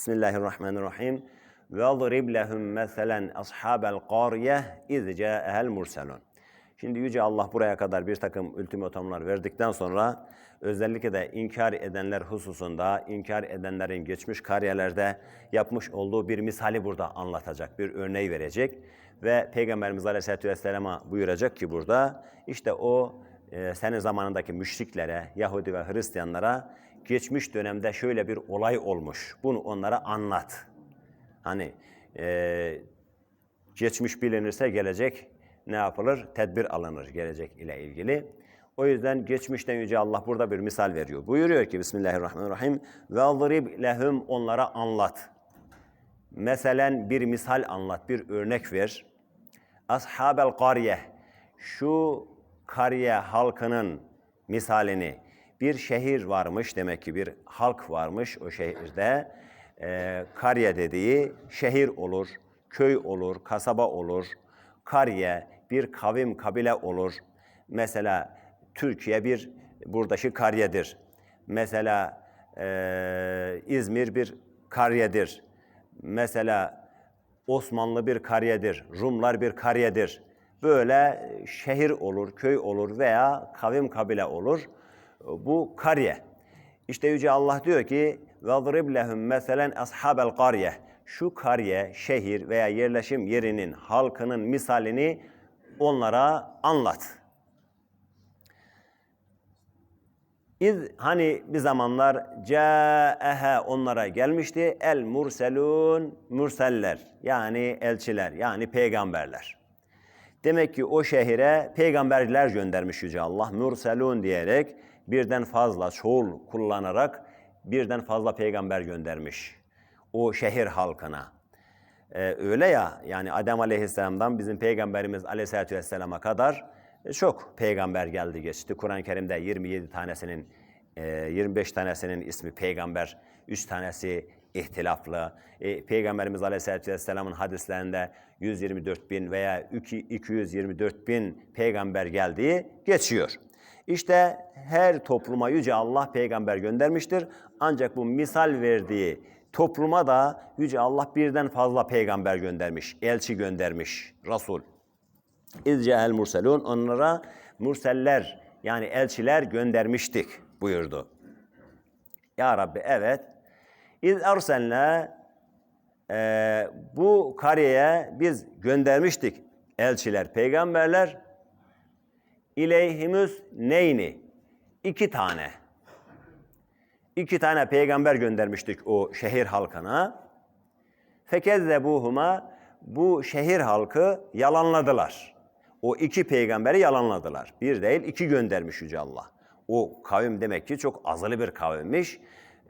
Bismillahirrahmanirrahim. وَضْرِبْ لَهُمْ مَثَلًا أَصْحَابَ الْقَارِيَةِ اِذْ جَاءَهَا الْمُرْسَلُونَ Şimdi Yüce Allah buraya kadar bir takım ultimatomlar verdikten sonra özellikle de inkar edenler hususunda, inkar edenlerin geçmiş kariyelerde yapmış olduğu bir misali burada anlatacak, bir örneği verecek. Ve Peygamberimiz Aleyhisselatü Vesselam'a buyuracak ki burada, işte o ee, senin zamanındaki müşriklere, Yahudi ve Hristiyanlara geçmiş dönemde şöyle bir olay olmuş. Bunu onlara anlat. Hani e, geçmiş bilinirse gelecek ne yapılır? Tedbir alınır gelecek ile ilgili. O yüzden geçmişten yüce Allah burada bir misal veriyor. Buyuruyor ki Bismillahirrahmanirrahim ve zrib lehum onlara anlat. Meselen bir misal anlat, bir örnek ver. Ashabel kariye şu kariye halkının misalini, bir şehir varmış demek ki bir halk varmış o şehirde. Ee, kariye dediği şehir olur, köy olur, kasaba olur. Kariye bir kavim, kabile olur. Mesela Türkiye bir buradaki kariyedir. Mesela eee, İzmir bir kariyedir. Mesela Osmanlı bir kariyedir, Rumlar bir kariyedir. Böyle şehir olur, köy olur veya kavim kabile olur. Bu kariye. İşte Yüce Allah diyor ki وَضْرِبْ لَهُمْ مَثَلًا أَصْحَابَ الْقَارِيَةِ Şu kariye, şehir veya yerleşim yerinin, halkının misalini onlara anlat. İz hani bir zamanlar ca'ehe onlara gelmişti el murselun murseller yani elçiler yani peygamberler. Demek ki o şehire peygamberler göndermiş Yüce Allah. Murselun diyerek birden fazla çoğul kullanarak birden fazla peygamber göndermiş o şehir halkına. Ee, öyle ya yani Adem Aleyhisselam'dan bizim peygamberimiz Aleyhisselatü Vesselam'a kadar e, çok peygamber geldi geçti. Kur'an-ı Kerim'de 27 tanesinin e, 25 tanesinin ismi peygamber, 3 tanesi ihtilaflı. E, Peygamberimiz Aleyhisselatü Vesselam'ın hadislerinde 124 bin veya 224 bin peygamber geldiği geçiyor. İşte her topluma Yüce Allah peygamber göndermiştir. Ancak bu misal verdiği topluma da Yüce Allah birden fazla peygamber göndermiş, elçi göndermiş, Resul. İzcehel murselun onlara murseller yani elçiler göndermiştik buyurdu. Ya Rabbi evet. İz ersenle e, bu kariyeye biz göndermiştik elçiler, peygamberler ileyhimüz neyni? İki tane. İki tane peygamber göndermiştik o şehir halkına. Fekezzebuhuma bu şehir halkı yalanladılar. O iki peygamberi yalanladılar. Bir değil iki göndermiş Yüce Allah. O kavim demek ki çok azılı bir kavimmiş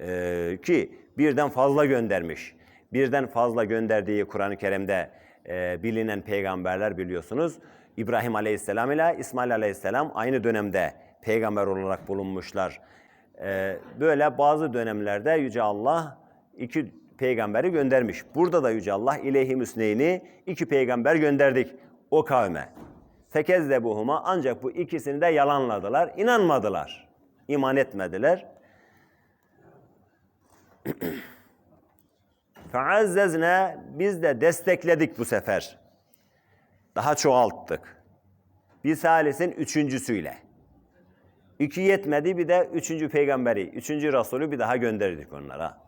ee, ki birden fazla göndermiş. Birden fazla gönderdiği Kur'an-ı Kerim'de e, bilinen peygamberler biliyorsunuz. İbrahim Aleyhisselam ile İsmail Aleyhisselam aynı dönemde peygamber olarak bulunmuşlar. Ee, böyle bazı dönemlerde Yüce Allah iki peygamberi göndermiş. Burada da Yüce Allah ileyhi müsneyni iki peygamber gönderdik o kavme. Fekezzebuhuma ancak bu ikisini de yalanladılar, inanmadılar. iman etmediler. Feazzezne biz de destekledik bu sefer. Daha çoğalttık. Bir salisin üçüncüsüyle. İki yetmedi bir de üçüncü peygamberi, üçüncü Resulü bir daha gönderdik onlara.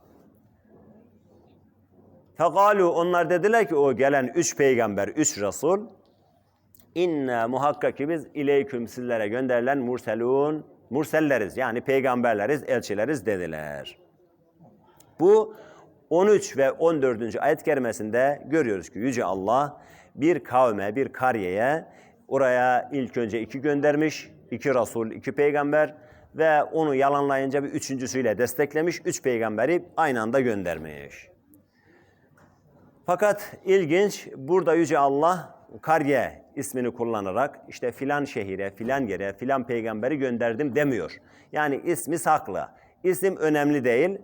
Fekalu onlar dediler ki o gelen üç peygamber, üç Resul İnne muhakkak ki biz ileyküm sizlere gönderilen murselun, murselleriz yani peygamberleriz, elçileriz dediler. Bu 13 ve 14. ayet kerimesinde görüyoruz ki Yüce Allah bir kavme, bir kariyeye oraya ilk önce iki göndermiş, iki Resul, iki peygamber ve onu yalanlayınca bir üçüncüsüyle desteklemiş, üç peygamberi aynı anda göndermiş. Fakat ilginç burada Yüce Allah Karye ismini kullanarak işte filan şehire, filan yere, filan peygamberi gönderdim demiyor. Yani ismi saklı. İsim önemli değil.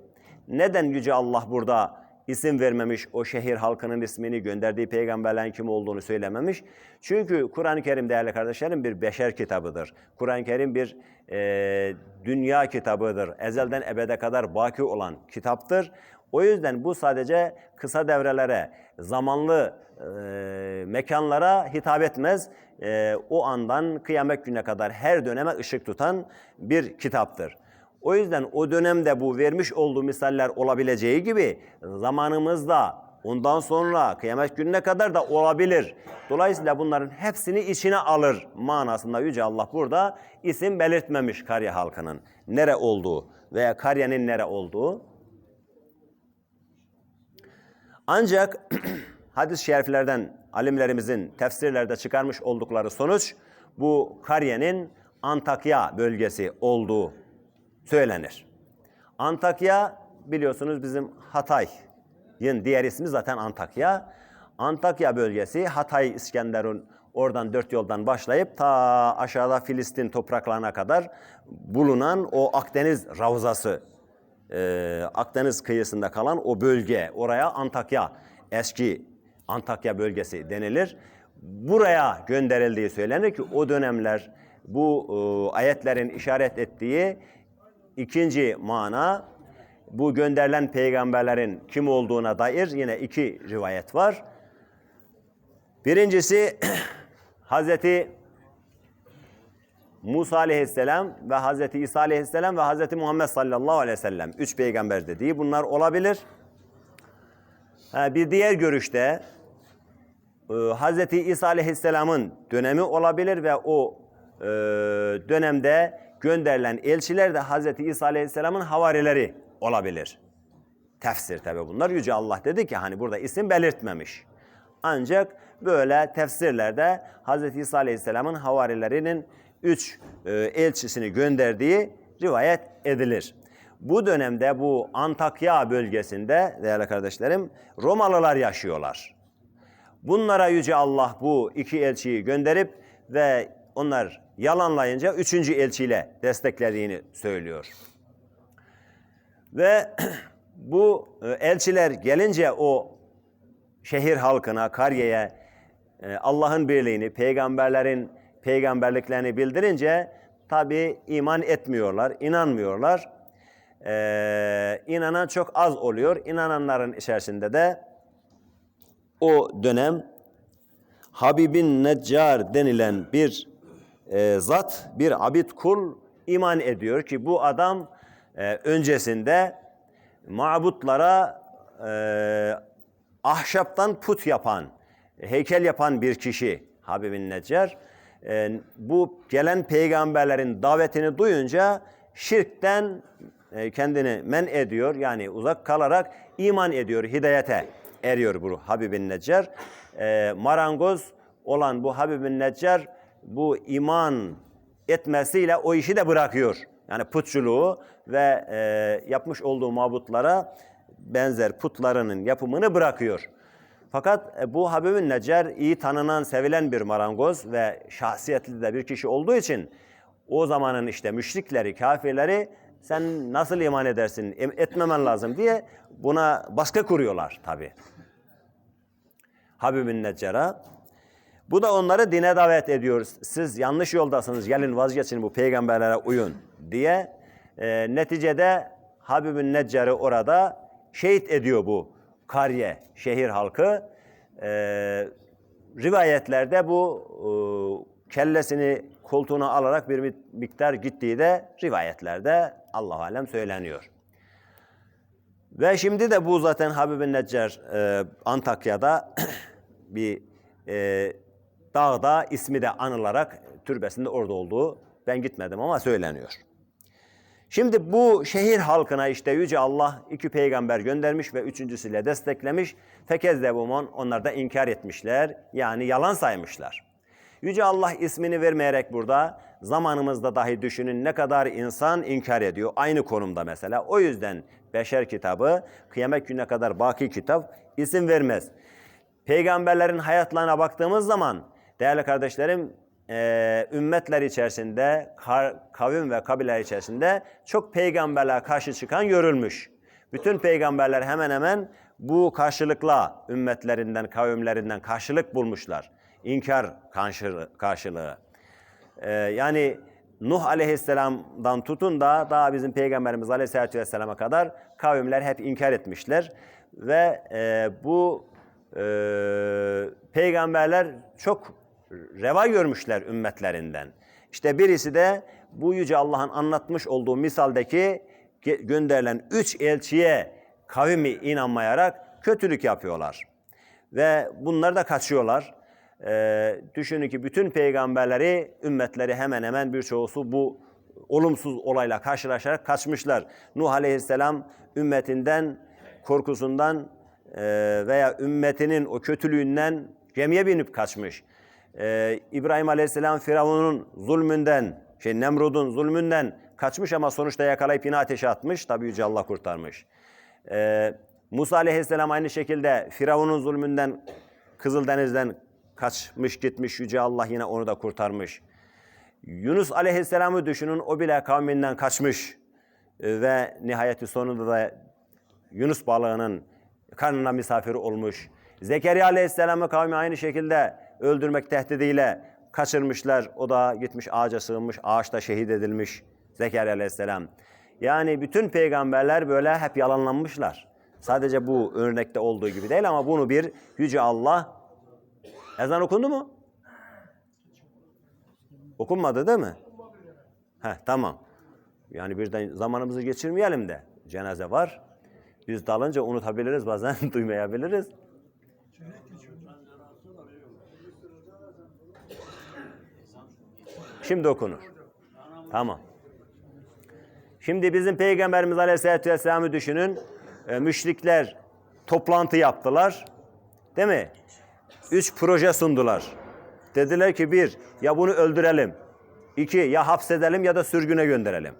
Neden Yüce Allah burada isim vermemiş, o şehir halkının ismini gönderdiği peygamberlerin kim olduğunu söylememiş? Çünkü Kur'an-ı Kerim değerli kardeşlerim bir beşer kitabıdır. Kur'an-ı Kerim bir e, dünya kitabıdır. Ezelden ebede kadar baki olan kitaptır. O yüzden bu sadece kısa devrelere, zamanlı e, mekanlara hitap etmez. E, o andan kıyamet gününe kadar her döneme ışık tutan bir kitaptır. O yüzden o dönemde bu vermiş olduğu misaller olabileceği gibi zamanımızda ondan sonra kıyamet gününe kadar da olabilir. Dolayısıyla bunların hepsini içine alır manasında Yüce Allah burada isim belirtmemiş Karya halkının. Nere olduğu veya Karya'nın nere olduğu. Ancak hadis-i şeriflerden alimlerimizin tefsirlerde çıkarmış oldukları sonuç bu Karya'nın Antakya bölgesi olduğu söylenir. Antakya biliyorsunuz bizim Hatay'ın diğer ismi zaten Antakya. Antakya bölgesi Hatay İskenderun oradan dört yoldan başlayıp ta aşağıda Filistin topraklarına kadar bulunan o Akdeniz Ravzası e, Akdeniz kıyısında kalan o bölge, oraya Antakya, eski Antakya bölgesi denilir. Buraya gönderildiği söylenir ki o dönemler bu e, ayetlerin işaret ettiği ikinci mana bu gönderilen peygamberlerin kim olduğuna dair yine iki rivayet var. Birincisi Hazreti Musa aleyhisselam ve Hazreti İsa aleyhisselam ve Hazreti Muhammed sallallahu aleyhi ve sellem. Üç peygamber dediği bunlar olabilir. Bir diğer görüşte e, Hazreti İsa aleyhisselamın dönemi olabilir ve o e, dönemde gönderilen elçiler de Hazreti İsa aleyhisselamın havarileri olabilir. Tefsir tabi bunlar. Yüce Allah dedi ki hani burada isim belirtmemiş. Ancak böyle tefsirlerde Hazreti İsa aleyhisselamın havarilerinin üç e, elçisini gönderdiği rivayet edilir. Bu dönemde bu Antakya bölgesinde değerli kardeşlerim Romalılar yaşıyorlar. Bunlara Yüce Allah bu iki elçiyi gönderip ve onlar yalanlayınca üçüncü elçiyle desteklediğini söylüyor. Ve bu e, elçiler gelince o şehir halkına, Kariye'ye e, Allah'ın birliğini, peygamberlerin peygamberliklerini bildirince tabi iman etmiyorlar, inanmıyorlar. Ee, inanan çok az oluyor. İnananların içerisinde de o dönem Habibin Neccar denilen bir e, zat, bir abid kul iman ediyor ki bu adam e, öncesinde mabutlara e, ahşaptan put yapan, heykel yapan bir kişi Habibin Neccar. E, bu gelen peygamberlerin davetini duyunca şirkten e, kendini men ediyor. Yani uzak kalarak iman ediyor, hidayete eriyor bu Habibin Neccar. E, marangoz olan bu Habibin Neccar bu iman etmesiyle o işi de bırakıyor. Yani putçuluğu ve e, yapmış olduğu mabutlara benzer putlarının yapımını bırakıyor. Fakat e, bu Habibin Necer iyi tanınan, sevilen bir marangoz ve şahsiyetli de bir kişi olduğu için o zamanın işte müşrikleri, kafirleri sen nasıl iman edersin, etmemen lazım diye buna baskı kuruyorlar tabi. Habibin Neccar'a. Bu da onları dine davet ediyor. Siz yanlış yoldasınız, gelin vazgeçin bu peygamberlere uyun diye. E, neticede Habibin Neccar'ı orada şehit ediyor bu Kariye şehir halkı. E, rivayetlerde bu e, kellesini koltuğuna alarak bir miktar gittiği de rivayetlerde Allah alem söyleniyor. Ve şimdi de bu zaten Habib-i Neccar e, Antakya'da bir e, dağda ismi de anılarak türbesinde orada olduğu ben gitmedim ama söyleniyor. Şimdi bu şehir halkına işte Yüce Allah iki peygamber göndermiş ve üçüncüsüyle desteklemiş. Fekezdebumon onlar da inkar etmişler. Yani yalan saymışlar. Yüce Allah ismini vermeyerek burada zamanımızda dahi düşünün ne kadar insan inkar ediyor. Aynı konumda mesela. O yüzden beşer kitabı kıyamet gününe kadar baki kitap isim vermez. Peygamberlerin hayatlarına baktığımız zaman değerli kardeşlerim e, ümmetler içerisinde, kavim ve kabileler içerisinde çok peygamberler karşı çıkan görülmüş. Bütün peygamberler hemen hemen bu karşılıkla ümmetlerinden, kavimlerinden karşılık bulmuşlar. İnkar karşılığı. Ee, yani Nuh aleyhisselamdan tutun da daha bizim peygamberimiz aleyhisselatü vesselama kadar kavimler hep inkar etmişler. Ve e, bu e, peygamberler çok reva görmüşler ümmetlerinden. İşte birisi de bu Yüce Allah'ın anlatmış olduğu misaldeki gönderilen üç elçiye kavmi inanmayarak kötülük yapıyorlar. Ve bunlar da kaçıyorlar. Ee, düşünün ki bütün peygamberleri, ümmetleri hemen hemen birçoğusu bu olumsuz olayla karşılaşarak kaçmışlar. Nuh Aleyhisselam ümmetinden, korkusundan e, veya ümmetinin o kötülüğünden gemiye binip kaçmış. Ee, İbrahim Aleyhisselam Firavun'un zulmünden, şey Nemrud'un zulmünden kaçmış ama sonuçta yakalayıp yine ateşe atmış. Tabi Yüce Allah kurtarmış. Ee, Musa Aleyhisselam aynı şekilde Firavun'un zulmünden Kızıldeniz'den kaçmış gitmiş. Yüce Allah yine onu da kurtarmış. Yunus Aleyhisselam'ı düşünün o bile kavminden kaçmış Ee, ve nihayeti sonunda da Yunus balığının karnına misafir olmuş. Zekeriya Aleyhisselam'ı kavmi aynı şekilde öldürmek tehdidiyle kaçırmışlar. O da gitmiş ağaca sığınmış, ağaçta şehit edilmiş Zekeriya Aleyhisselam. Yani bütün peygamberler böyle hep yalanlanmışlar. Sadece bu örnekte olduğu gibi değil ama bunu bir Yüce Allah ezan okundu mu? Okunmadı değil mi? Heh, tamam. Yani birden zamanımızı geçirmeyelim de. Cenaze var. Biz dalınca unutabiliriz bazen duymayabiliriz. Şimdi okunur. Tamam. Şimdi bizim Peygamberimiz Aleyhisselatü Vesselam'ı düşünün. E, müşrikler toplantı yaptılar. Değil mi? Üç proje sundular. Dediler ki bir, ya bunu öldürelim. İki, ya hapsedelim ya da sürgüne gönderelim.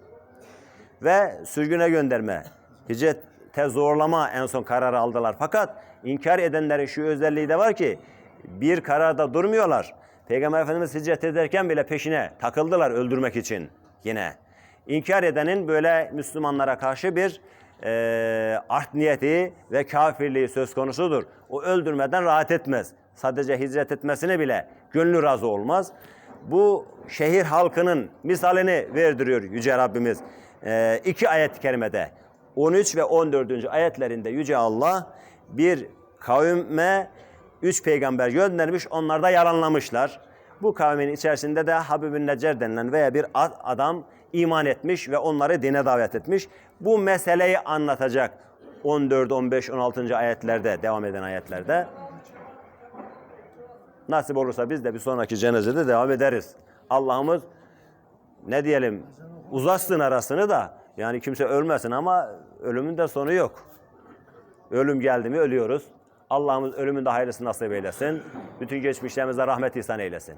Ve sürgüne gönderme, hicrete zorlama en son kararı aldılar. Fakat inkar edenlerin şu özelliği de var ki bir kararda durmuyorlar. Peygamber Efendimiz hicret ederken bile peşine takıldılar öldürmek için yine. İnkar edenin böyle Müslümanlara karşı bir e, art niyeti ve kafirliği söz konusudur. O öldürmeden rahat etmez. Sadece hicret etmesine bile gönlü razı olmaz. Bu şehir halkının misalini verdiriyor Yüce Rabbimiz. E, iki ayet-i kerimede 13 ve 14. ayetlerinde Yüce Allah bir kavme üç peygamber göndermiş, onlar da yalanlamışlar. Bu kavmin içerisinde de Habibün Necer denilen veya bir ad- adam iman etmiş ve onları dine davet etmiş. Bu meseleyi anlatacak 14, 15, 16. ayetlerde, devam eden ayetlerde. Nasip olursa biz de bir sonraki cenazede devam ederiz. Allah'ımız ne diyelim uzatsın arasını da yani kimse ölmesin ama ölümün de sonu yok. Ölüm geldi mi ölüyoruz. Allah'ımız ölümün de hayırlısı nasip eylesin. Bütün geçmişlerimize rahmet ihsan eylesin.